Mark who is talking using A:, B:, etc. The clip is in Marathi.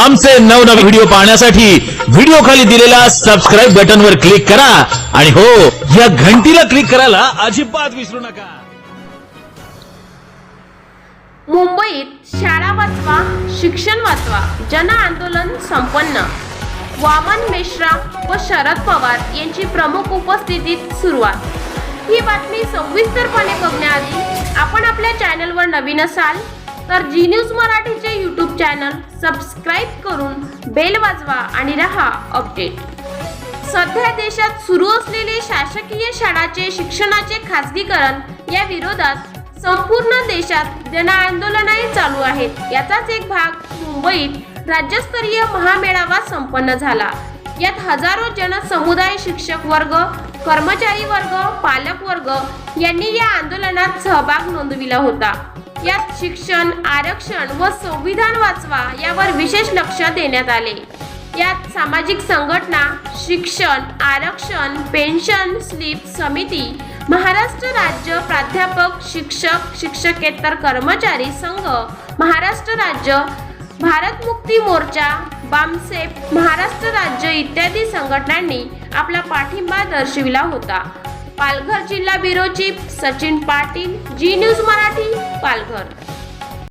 A: आमचे नवनवे व्हिडिओ पाहण्यासाठी व्हिडिओ खाली दिलेल्या सबस्क्राईब बटन वर क्लिक करा. आणि हो या घंटीला क्लिक करायला अजिबात विसरू नका.
B: मुंबईत शाळा वाचवा शिक्षण वाचवा जन आंदोलन संपन्न. वामन मिश्रा व शरद पवार यांची प्रमुख उपस्थितीत सुरुवात. ही बातमी सविस्तरपणे बघण्याआधी आपण आपल्या चॅनलवर नवीन असाल तर जी न्यूज मराठीचे यूट्यूब चॅनल सबस्क्राईब करून बेल वाजवा आणि रहा अपडेट सध्या देशात सुरू असलेले शासकीय शाळाचे शिक्षणाचे खासगीकरण या विरोधात संपूर्ण देशात जन आंदोलनही चालू आहेत याचाच एक भाग मुंबईत राज्यस्तरीय महामेळावा संपन्न झाला. यात हजारो जनसमुदाय शिक्षक वर्ग कर्मचारी वर्ग पालक वर्ग यांनी या आंदोलनात सहभाग नोंदविला होता. यात शिक्षण आरक्षण व संविधान वाचवा यावर विशेष लक्ष देण्यात आले. यात सामाजिक संघटना शिक्षण आरक्षण पेन्शन स्लीप समिती महाराष्ट्र राज्य प्राध्यापक शिक्षक शिक्षकेतर कर्मचारी संघ महाराष्ट्र राज्य भारत मुक्ती मोर्चा बामसेप महाराष्ट्र राज्य इत्यादी संघटनांनी आपला पाठिंबा दर्शविला होता. पालघर जिल्हा bureau chief Sachin Patil Zee news Marathi Palghar.